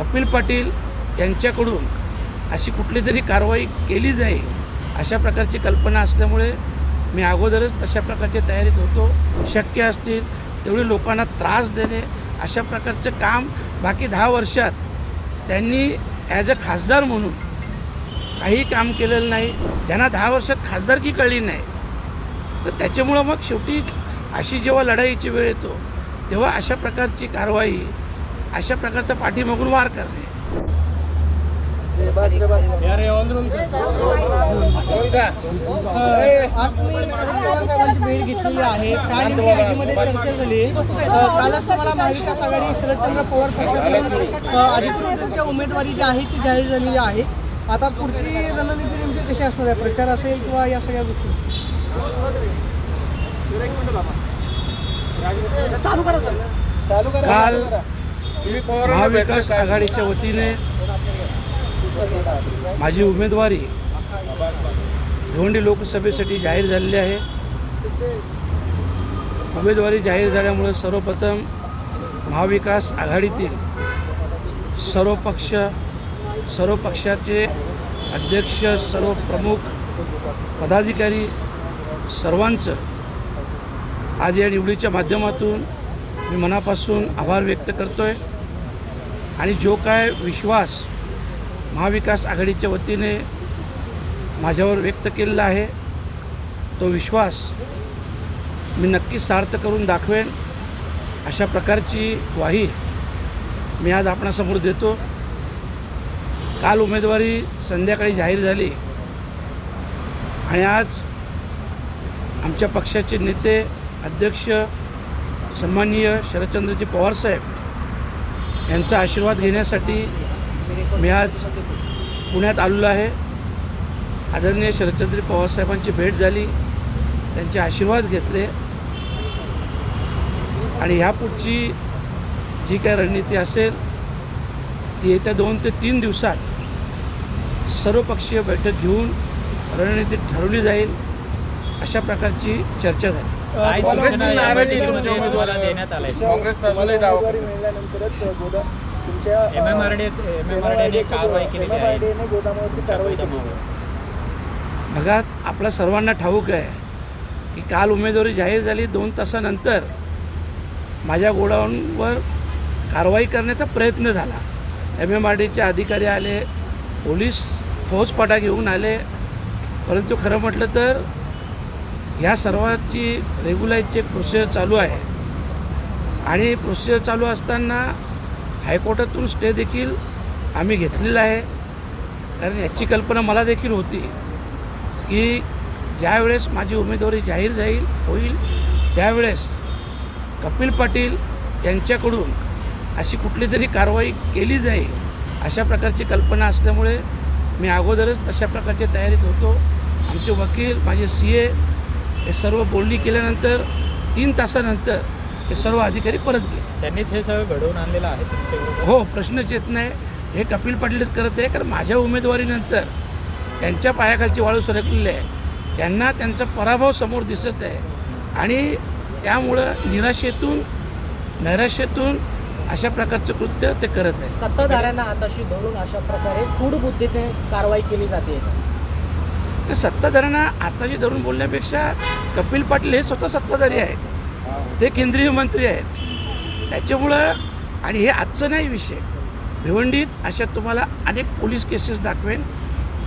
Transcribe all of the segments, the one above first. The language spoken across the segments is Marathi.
कपिल पाटील यांच्याकडून अशी कुठली तरी कारवाई केली जाईल अशा प्रकारची कल्पना असल्यामुळे मी अगोदरच तशा प्रकारची तयारीत होतो. शक्य असतील तेवढे लोकांना त्रास देणे अशा प्रकारचं काम बाकी दहा वर्षात त्यांनी ॲज अ खासदार म्हणून काही काम केलेलं नाही. त्यांना दहा वर्षात खासदारकी कळली नाही तर त्याच्यामुळं मग शेवटी अशी जेव्हा लढाईची वेळ येतो तेव्हा अशा प्रकारची कारवाई अशा प्रकारचा पाठीमागून वार करणे. आज तुम्ही शरद पवार साहेबांची भेट घेतलेली आहे चर्चा झाली कालच तुम्हाला महाविकास आघाडी शरदचंद्र पवार पक्षाकडून अ, अधिकृतरित्या उमेदवारी जी आहे ती जाहीर झालेली आहे आता पुढची रणनीती नेमकी कशी असणार आहे प्रचार असेल किंवा या सगळ्या गोष्टी चालू करा चालू करा. काल महाविकास आघाडीच्या वतीने माझी उमेदवारी भिवंडी लोकसभेसाठी जाहीर झालेली आहे. उमेदवारी जाहीर झाल्यामुळे सर्वप्रथम महाविकास आघाडीतील सर्व पक्ष सर्व पक्षाचे अध्यक्ष सर्व प्रमुख पदाधिकारी सर्वांचं आज या निवडीच्या माध्यमातून मी मनापासून आभार व्यक्त करतो आहे आणि जो काय विश्वास महाविकास आघाडीच्या वतीने माझ्यावर व्यक्त केलेला आहे तो विश्वास मी नक्की सार्थ करून दाखवेन. अशा प्रकारची ग्वाही मी आज आपणासमोर देतो. काल उमेदवारी संध्याकाळी जाहीर झाली आणि आज आमच्या पक्षाचे नेते अध्यक्ष सन्माननीय शरदचंद्रजी पवारसाहेब यांचा आशीर्वाद घेण्यासाठी मी आज पुण्यात आलेलो आहे. आदरणीय शरदचंद्र पवारसाहेबांची भेट झाली. त्यांचे आशीर्वाद घेतले. आणि ह्यापुढची जी काय रणनीती असेल ती येत्या दोन ते तीन दिवसात सर्वपक्षीय बैठक घेऊन रणनीती ठरवली जाईल अशा प्रकारची चर्चा झाली. काय सूचना या बैठकीमध्ये तुम्हाला देण्यात आल्या. काँग्रेस सरकारने दावा केला. मिळाल्यानंतरच गोदा तुमच्या M M R D M M R डीने कारवाई केलेली आहे. MMRDA ने गोदामावरती कारवाई केली. बघा आपल्या सर्वांना ठाऊक आहे की काल उमेदवारी जाहीर झाली दोन तासानंतर माझ्या गोडाऊनवर कारवाई करण्याचा प्रयत्न झाला. एम एम आर डीचे अधिकारी आले पोलीस फौजपाटा घेऊन आले. परंतु खरं म्हटलं तर ह्या सर्वांची रेग्युलाईजची एक प्रोसेस चालू आहे. आणि प्रोसेस चालू असताना हायकोर्टातून स्टे देखील आम्ही घेतलेला आहे. कारण याची कल्पना मला देखील होती की ज्यावेळेस माझी उमेदवारी जाहीर जाईल होईल त्यावेळेस कपिल पाटील यांच्याकडून अशी कुठली तरी कारवाई केली जाईल अशा प्रकारची कल्पना असल्यामुळे मी अगोदरच तशा प्रकारच्या तयारीत होतो. आमचे वकील माझे सी ए हे सर्व बोलणी केल्यानंतर तीन तासानंतर हे सर्व अधिकारी परत गेले. त्यांनीच हे सगळं घडवून आणलेलं आहे तुमच्याबरोबर हो प्रश्नच येत नाही. हे कपिल पाटीलच करत आहे कारण माझ्या उमेदवारीनंतर त्यांच्या पायाखालची वाळू सरकलेली आहे. त्यांना त्यांचा पराभव समोर दिसत आहे. आणि त्यामुळं निराशेतून नैराश्यातून अशा प्रकारचं कृत्य ते करत आहे सत्ताधाऱ्यांना आताशी धरून अशा प्रकारे सूड बुद्धीने कारवाई केली जाते. तर सत्ताधाऱ्यांना आताशी धरून बोलण्यापेक्षा कपिल पाटील हे स्वतः सत्ताधारी आहेत. ते केंद्रीय मंत्री आहेत. त्याच्यामुळं आणि हे आजचं नाही विषय. भिवंडीत अशा तुम्हाला अनेक पोलीस केसेस दाखवेन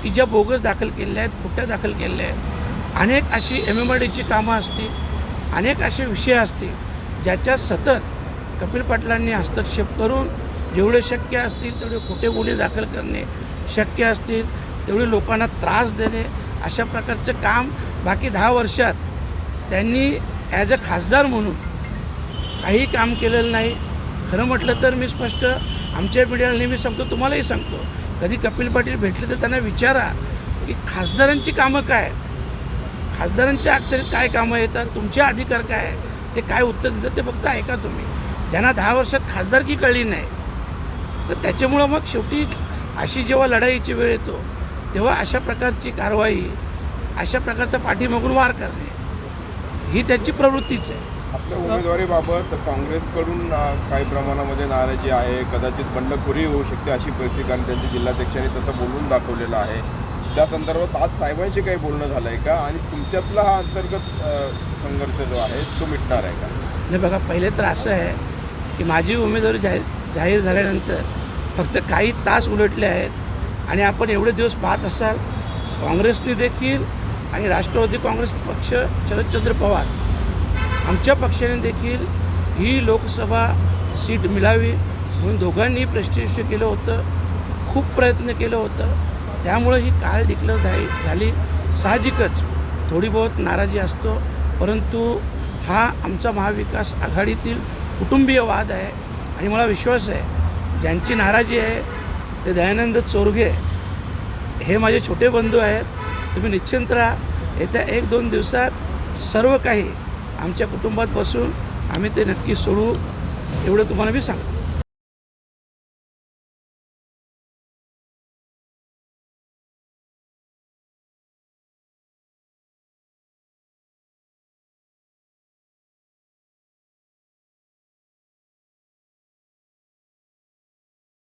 की ज्या बोगस दाखल केलेल्या आहेत खोट्या दाखल केलेल्या आहेत. अनेक अशी एम एम आर डीची कामं असतील अनेक असे विषय असतील ज्याच्यात सतत कपिल पाटलांनी हस्तक्षेप करून जेवढे शक्य असतील तेवढे खोटे गुन्हे दाखल करणे शक्य असतील तेवढे लोकांना त्रास देणे अशा प्रकारचं काम बाकी दहा वर्षात त्यांनी ॲज अ खासदार म्हणून काही काम केलेलं नाही. खरं म्हटलं तर मी स्पष्ट आमच्या मीडियाला नेहमी सांगतो तुम्हालाही सांगतो. कधी कपिल पाटील भेटले तर त्यांना विचारा की खासदारांची कामं काय? आहेत? खासदारांच्या अखेरीत काय कामं येतात? तुमचे अधिकार काय? ते काय उत्तर देतात ते फक्त ऐका तुम्ही. ज्यांना दहा वर्षात खासदारकी कळली नाही तर त्याच्यामुळं मग शेवटी अशी जेव्हा लढाईची वेळ येतो तेव्हा अशा प्रकारची कारवाई अशा प्रकारचा पाठीमागून वार करणे ही त्यांची प्रवृत्तीच आहे. आपल्या उमेदवारीबाबत काँग्रेसकडून काही प्रमाणामध्ये नाराजी आहे कदाचित बंडखोरी होऊ शकते अशी परिस्थिती कारण त्यांच्या जिल्हाध्यक्षांनी तसं बोलून दाखवलेलं आहे. त्या संदर्भात आज साहेबांशी काही बोलणं झालं आहे का? आणि तुमच्यातला हा अंतर्गत संघर्ष जो आहे तो मिटणार आहे का? नाही बघा पहिले तर असं आहे की माझी उमेदवारी जाहीर जाहीर झाल्यानंतर फक्त काही तास उलटले आहेत आणि आपण एवढे दिवस पाहत असाल काँग्रेसने देखील आणि राष्ट्रवादी काँग्रेस पक्ष शरदचंद्र पवार आमच्या पक्षाने देखील ही लोकसभा सीट मिळावी म्हणून दोघांनी प्रश्निष्य केलं होतं खूप प्रयत्न केलं होतं. त्यामुळं ही काल डिक्लेअर झाली झाली. साहजिकच थोडी बहुत नाराजी असतो परंतु हा आमचा महाविकास आघाडीतील कुटुंबीय वाद आहे आणि मला विश्वास आहे ज्यांची नाराजी आहे ते दयानंद चोरगे हे माझे छोटे बंधू आहेत. तुम्ही निश्चिंत राहा. येत्या एक दोन दिवसात सर्व काही आमच्या कुटुंबात बसून आम्ही ते नक्की सोडू. एवढं तुम्हाला मी सांगतो.